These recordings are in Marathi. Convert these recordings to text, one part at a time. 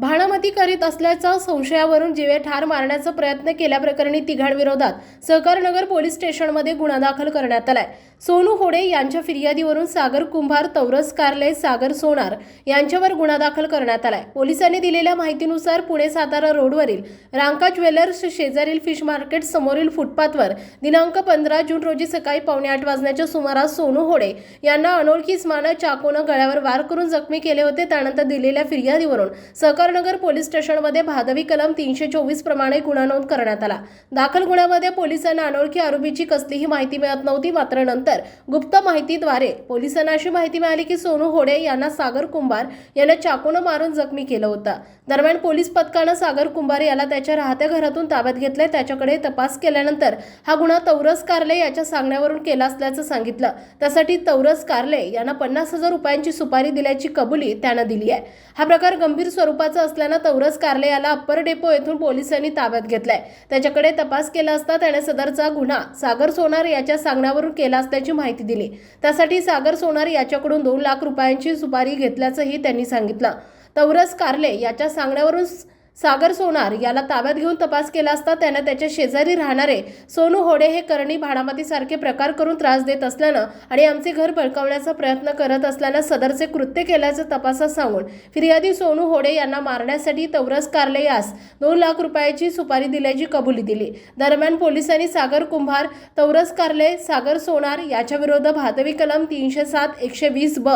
भाणामती करीत असल्याच्या संशयावरून जीवे ठार मारण्याचा प्रयत्न केल्याप्रकरणी तिघांविरोधात सहकारनगर पोलीस स्टेशनमध्ये गुन्हा दाखल करण्यात आलाय. सोनू होडे यांच्या फिर्यादीवरून सागर कुंभार तौरस कारले सागर सोनार यांच्यावर गुन्हा दाखल करण्यात आलाय. पोलिसांनी दिलेल्या माहितीनुसार पुणे सातारा रोडवरील रांका ज्वेलर्स शेजारील फिश मार्केट समोरील फुटपाथवर दिनांक पंधरा जून रोजी सकाळी पावणे आठ वाजण्याच्या सुमारास सोनू होडे यांना अनोळखी स्मानं चाकूनं गळ्यावर वार करून जखमी केले होते. त्यानंतर दिलेल्या फिर्यादीवरून सहकारनगर पोलीस स्टेशनमध्ये भादवी कलम तीनशे चोवीस प्रमाणे गुन्हा नोंद करण्यात आला. दाखल गुन्ह्यामध्ये पोलिसांना अनोळखी आरोपीची कसलीही माहिती मिळत नव्हती मात्र नंतर गुप्त माहितीद्वारे पोलिसांना अशी माहिती मिळाली की सोनू होडे यांना सागर कुंभार यांना चाकूनं मारून जखमी केलं होतं. दरम्यान पोलीस पथकानं सागर कुंभार याला त्याच्या राहत्या घरातून ताब्यात घेतले त्याच्याकडे तपास केल्यानंतर हा गुन्हा तौरस कारले याच्या सांगण्यावरून केला असल्याचं सांगितलं. त्यासाठी तौरस कारले यांना पन्नास हजार रुपयांची सुपारी दिल्याची कबुली त्यानं दिली आहे हा प्रकार गंभीर स्वरूपाचा असल्यानं तौरस कारले याला अप्पर डेपो येथून पोलिसांनी ताब्यात घेतलाय. त्याच्याकडे तपास केला असता त्याने सदरचा गुन्हा सागर सोनार याच्या सांगण्यावरून केला असल्याची माहिती दिली. त्यासाठी सागर सोनार याच्याकडून दोन लाख रुपयांची सुपारी घेतल्याचंही त्यांनी सांगितलं. तौरस कारले याच्या सांगण्यावरून सागर सोनार याला ताब्यात घेऊन तपास केला असता त्यानं त्याच्या शेजारी राहणारे सोनू होडे हे करणी भाडामतीसारखे प्रकार करून त्रास देत असल्यानं आणि आमचे घर बळकावण्याचा प्रयत्न करत असल्यानं सदरचे कृत्य केल्याचं तपासात सांगून फिर्यादी सोनू होडे यांना मारण्यासाठी तौरस कारले यास दोन लाख रुपयाची सुपारी दिल्याची कबुली दिली. दरम्यान पोलिसांनी सागर कुंभार तौरस कारले सागर सोनार याच्या भादवी कलम तीनशे सात एकशे वीस ब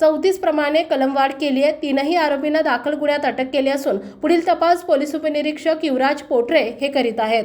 चौतीसप्रमाणे कलमवाढ केली आहे. तीनही आरोपींना दाखल गुन्ह्यात अटक केली असून पुढील तपास पोलीस उपनिरीक्षक युवराज पोटरे हे करीत आहेत.